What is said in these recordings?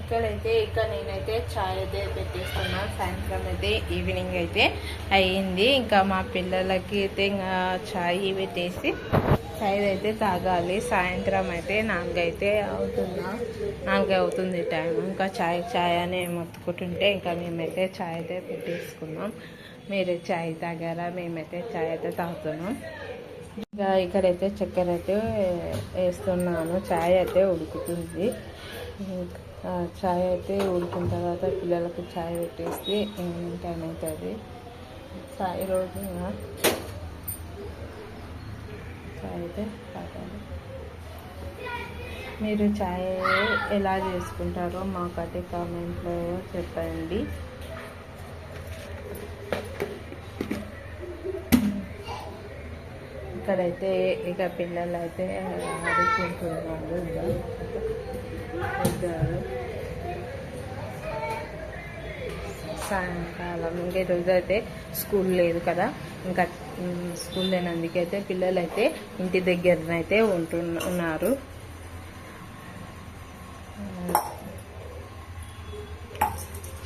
ఇక్కడైతే ఇక్కడ నేనైతే చాయ్ అయితే పెట్టేస్తున్నాను సాయంత్రం అయితే ఈవినింగ్ అయితే అయ్యింది. ఇంకా మా పిల్లలకి అయితే ఇంకా చాయ్ పెట్టేసి చాయ్ అయితే తాగాలి. సాయంత్రం అయితే నాలుగైతే అవుతుందా? నాలుగు అవుతుంది టైం ఇంకా చాయ్ చాయ్ అని మొత్తుకుంటుంటే ఇంకా మేమైతే చాయ్ అయితే పెట్టేసుకున్నాం. మీరు చాయ్ తాగారా? మేమైతే చాయ్ అయితే తాగుతున్నాం. ఇంకా ఇక్కడైతే చక్కెర అయితే వేస్తున్నాను. చాయ్ అయితే ఉడుకుతుంది. చాయ్ అయితే ఉడికిన తర్వాత పిల్లలకు చాయ్ పెట్టేస్తే టైం అవుతుంది చాయ్ రోజు ఇంకా చాయ్ అయితే తాగాలి. మీరు చాయ్ ఎలా చేసుకుంటారో మాకైతే కామెంట్లో చెప్పండి. ఇక్కడైతే ఇక పిల్లలు అయితే ఆడుకుంటున్నారు ఇద్దరు. సాయంకాలం ఇంకా ఈరోజు అయితే స్కూల్ లేదు కదా. ఇంకా స్కూల్ లేనందుకైతే పిల్లలు అయితే ఇంటి దగ్గరనైతే ఉంటు ఉన్నారు.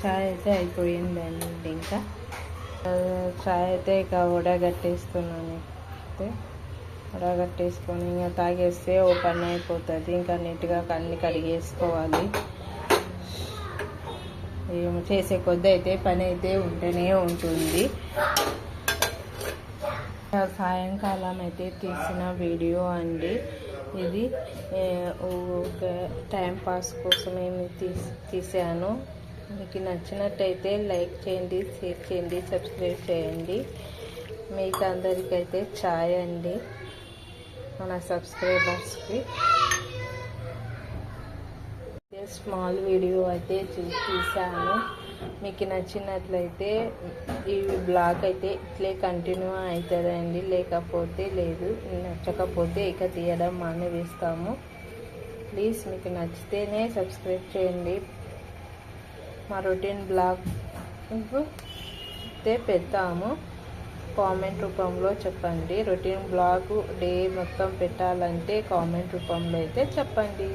చాయ్ అయితే అయిపోయిందండి ఇంకా. చాయ్ అయితే ఇక ఉడగట్టేస్తున్నాను అయితే వడగట్టేసుకొని ఇంకా తాగేస్తే ఓ పని అయిపోతుంది. ఇంకా నీట్గా కన్నీ కడిగేసుకోవాలి. ఏమి చేసే కొద్ది అయితే పని అయితే ఉంటూనే ఉంటుంది. సాయంకాలం అయితే తీసిన వీడియో అండి. ఇది ఒక టైం పాస్ కోసం ఏమి తీసాను. మీకు నచ్చినట్టయితే లైక్ చేయండి షేర్ చేయండి సబ్స్క్రైబ్ చేయండి. మీకు అందరికైతే ఛాయ్ అండి. మన సబ్స్క్రైబర్స్కి. స్మాల్ వీడియో అయితే చూ- తీసాను మీకు నచ్చినట్లయితే ఈ బ్లాగ్ అయితే ఇట్లే కంటిన్యూ అవుతుందండి లేకపోతే లేదు నచ్చకపోతే ఇక తీయడం మానేస్తాము ప్లీజ్ మీకు నచ్చితేనే సబ్స్క్రైబ్ చేయండి. మా రొటీన్ బ్లాగ్ అయితే పెడతాము. కామెంట్ రూపంలో చెప్పండి. రొటీన్ బ్లాగ్ డే మొత్తం పెట్టాలంటే కామెంట్ రూపంలో అయితే చెప్పండి.